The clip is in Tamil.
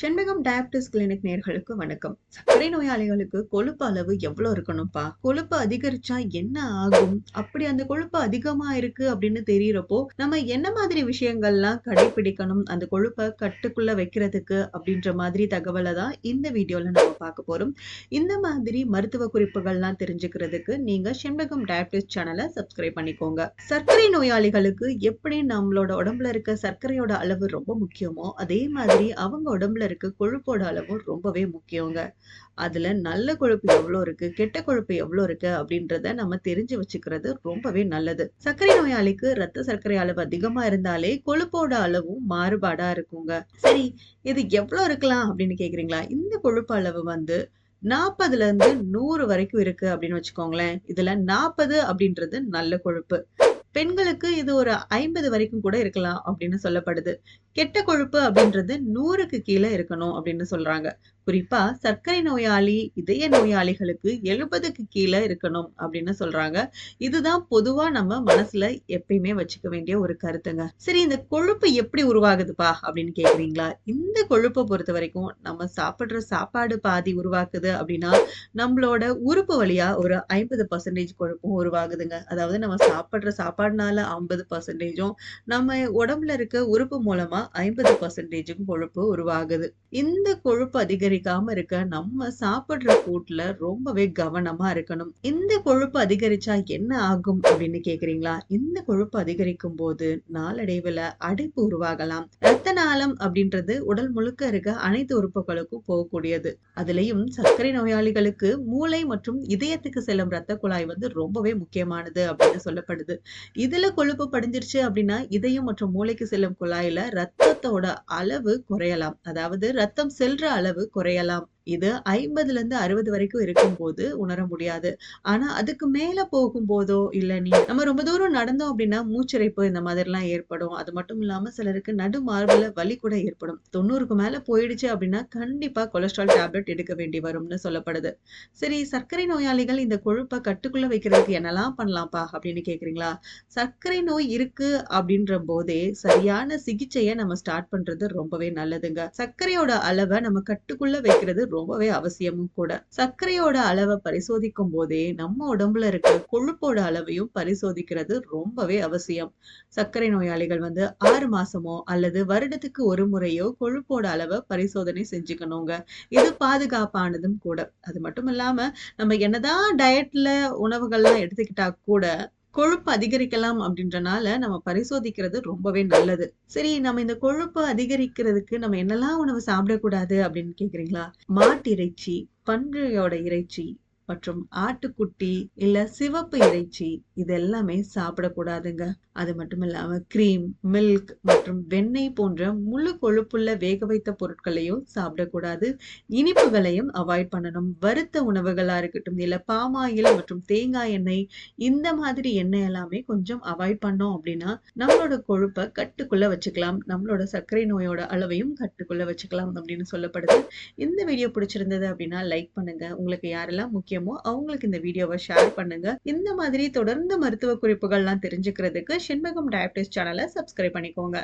செண்பகம் டயபிட்டிஸ் கிளினிக் நேர்களுக்கு வணக்கம். சர்க்கரை நோயாளிகளுக்கு கொழுப்பு அளவு எவ்வளவு இருக்கணும்ப்பா? கொழுப்பு அதிகரிச்சா என்ன ஆகும்? அப்படி அந்த கொழுப்பு அதிகமா இருக்கு அப்படின்னு தெரியறப்போ நம்ம என்ன மாதிரி விஷயங்கள்லாம் கடைபிடிக்கணும்? அந்த கொழுப்பை கட்டுக்குள்ள வைக்கிறதுக்கு அப்படின்ற மாதிரி தகவலை தான் இந்த வீடியோல நம்ம பார்க்க போறோம். இந்த மாதிரி மருத்துவ குறிப்புகள்லாம் தெரிஞ்சுக்கிறதுக்கு நீங்க செண்பகம் டயபிட்டிஸ் சேனலை சப்ஸ்கிரைப் பண்ணிக்கோங்க. சர்க்கரை நோயாளிகளுக்கு எப்படி நம்மளோட உடம்புல இருக்க சர்க்கரையோட அளவு ரொம்ப முக்கியமோ அதே மாதிரி அவங்க உடம்புல இருக்க. கொழுப்போட அளவும் ரொம்பவே முக்கியங்க. அதுல நல்ல கொழுப்பு எவ்வளோ இருக்கு? கெட்ட கொழுப்பு எவ்வளோ இருக்கு? அப்படின்றத நம்ம தெரிஞ்சு வச்சுக்கிறது ரொம்பவே நல்லது. சர்க்கரை நோயாளிக்கு ரத்த சர்க்கரை அளவு அதிகமா இருந்தாலே கொழுப்போட அளவும் மாறுபாடா இருக்குங்க. சரி இது எவ்வளவு இருக்கலாம் அப்படின்னு கேக்குறீங்களா? இந்த கொழுப்பு அளவு வந்து நாற்பதுல இருந்து நூறு வரைக்கும் இருக்கு அப்படின்னு வச்சுக்கோங்களேன். இதுல நாற்பது அப்படின்றது நல்ல கொழுப்பு. பெண்களுக்கு இது ஒரு ஐம்பது வரைக்கும் கூட இருக்கலாம் அப்படின்னு சொல்லப்படுது. கெட்ட கொழுப்பு அப்படின்றது நூறுக்கு கீழே இருக்கணும் அப்படின்னு சொல்றாங்க. குறிப்பா சர்க்கரை நோயாளி இதய நோயாளிகளுக்கு எழுபதுக்கு கீழே இருக்கணும் அப்படின்னு சொல்றாங்க. இதுதான் பொதுவா நம்ம மனசுல எப்பயுமே வச்சுக்க வேண்டிய ஒரு கருத்துங்க. சரி இந்த கொழுப்பு எப்படி உருவாகுதுப்பா அப்படின்னு கேக்குறீங்களா? இந்த கொழுப்பை பொறுத்த வரைக்கும் நம்ம சாப்பிடுற சாப்பாடு பாதி உருவாக்குது அப்படின்னா நம்மளோட உறுப்பு வழியா ஒரு ஐம்பது பர்சன்டேஜ் கொழுப்பும் உருவாகுதுங்க. அதாவது நம்ம சாப்பிடுற சாப்பாடுனால ஐம்பது பர்சன்டேஜும் நம்ம உடம்புல இருக்க உறுப்பு மூலமா ஐம்பது பர்சன்டேஜும் கொழுப்பு உருவாகுது. இந்த கொழுப்பு அதிகரிக்காம இருக்க நம்ம சாப்பிடுற ஃபுட்ல ரொம்பவே கவனமா இருக்கணும். இந்த கொழுப்பு அதிகரிச்சா என்ன ஆகும் அப்படின்னு கேக்குறீங்களா? இந்த கொழுப்பு அதிகரிக்கும் போது நாளடைவுல அடைப்பு உருவாகலாம். ரத்த நாளம் அப்படின்றது உடல் முழுக்க இருக்க அனைத்து உறுப்புகளுக்கும் போகக்கூடியது. அதுலயும் சர்க்கரை நோயாளிகளுக்கு மூளை மற்றும் இதயத்துக்கு செல்லும் ரத்த குழாய் வந்து ரொம்பவே முக்கியமானது அப்படின்னு சொல்லப்படுது. இதுல கொழுப்பு படிஞ்சிருச்சு அப்படின்னா இதயம் மற்றும் மூளைக்கு செல்லும் குழாயில ரத்தத்தோட அளவு குறையலாம். அதாவது ரத்தம் செல்ற அளவு குறை குறையலாம் இது ஐம்பதுல இருந்து அறுபது வரைக்கும் இருக்கும்போது உணர முடியாது. ஆனா அதுக்கு மேல போகும்போதோ இல்ல நீ நம்ம ரொம்ப தூரம் நடந்தோம் அப்படின்னா மூச்சிறைப்பு இந்த மாதிரி எல்லாம் ஏற்படும். அது மட்டும் இல்லாம சிலருக்கு நடு மார்புல வலி கூட ஏற்படும். தொண்ணூறுக்கு மேல போயிடுச்சு அப்படின்னா கண்டிப்பா கொலஸ்ட்ரால் டேப்லெட் எடுக்க வேண்டி வரும்னு சொல்லப்படுது. சரி சர்க்கரை நோயாளிகள் இந்த கொழுப்பை கட்டுக்குள்ள வைக்கிறதுக்கு என்னெல்லாம் பண்ணலாம்ப்பா அப்படின்னு கேக்குறீங்களா? சர்க்கரை நோய் இருக்கு அப்படின்ற போதே சரியான சிகிச்சையை நம்ம ஸ்டார்ட் பண்றது ரொம்பவே நல்லதுங்க. சர்க்கரையோட அளவை நம்ம கட்டுக்குள்ள வைக்கிறது ரொம்பவே அவசியமும் கூட. சர்க்கரையோட அளவை பரிசோதிக்கும் போதே நம்ம உடம்புல இருக்க கொழுப்போட அளவையும் பரிசோதிக்கிறது ரொம்பவே அவசியம். சர்க்கரை நோயாளிகள் வந்து ஆறு மாசமோ அல்லது வருடத்துக்கு ஒரு முறையோ கொழுப்போட அளவை பரிசோதனை செஞ்சுக்கணுங்க. இது பாதுகாப்பானதும் கூட. அது மட்டும் இல்லாம நம்ம என்னதான் டயட்ல உணவுகள்லாம் எடுத்துக்கிட்டா கூட கொழுப்பு அதிகரிக்கலாம் அப்படின்றனால நம்ம பரிசோதிக்கிறது ரொம்பவே நல்லது. சரி நம்ம இந்த கொழுப்பு அதிகரிக்கிறதுக்கு நம்ம என்னெல்லாம் உணவு சாப்பிடக்கூடாது அப்படின்னு கேக்குறீங்களா? மாட்டு இறைச்சி பன்றியோட இறைச்சி மற்றும் ஆட்டுக்குட்டி இல்ல சிவப்பு இறைச்சி இது எல்லாமே சாப்பிடக்கூடாதுங்க. அது மட்டும் இல்லாம கிரீம் மில்க் மற்றும் வெண்ணெய் போன்ற முழு கொழுப்புள்ள வேக வைத்த பொருட்களையும் சாப்பிடக்கூடாது. இனிப்புகளையும் அவாய்ட் பண்ணணும். வறுத்த உணவுகளா இருக்கட்டும் இல்ல பாமாயில் மற்றும் தேங்காய் எண்ணெய் இந்த மாதிரி எண்ணெய் எல்லாமே கொஞ்சம் அவாய்ட் பண்ணோம் அப்படின்னா நம்மளோட கொழுப்பை கட்டுக்குள்ள வச்சுக்கலாம். நம்மளோட சர்க்கரை நோயோட அளவையும் கட்டுக்குள்ள வச்சுக்கலாம் அப்படின்னு சொல்லப்படுது. இந்த வீடியோ பிடிச்சிருந்தது அப்படின்னா லைக் பண்ணுங்க. உங்களுக்கு யாரெல்லாம் முக்கியமோ அவங்களுக்கு இந்த வீடியோவை ஷேர் பண்ணுங்க. இந்த மாதிரி தொடர்ந்து மருத்துவ குறிப்புகள்லாம் தெரிஞ்சுக்கிறதுக்கு செண்பகம் டயபிட்டிஸ் சேனலை சப்ஸ்கிரைப் பண்ணிக்கோங்க.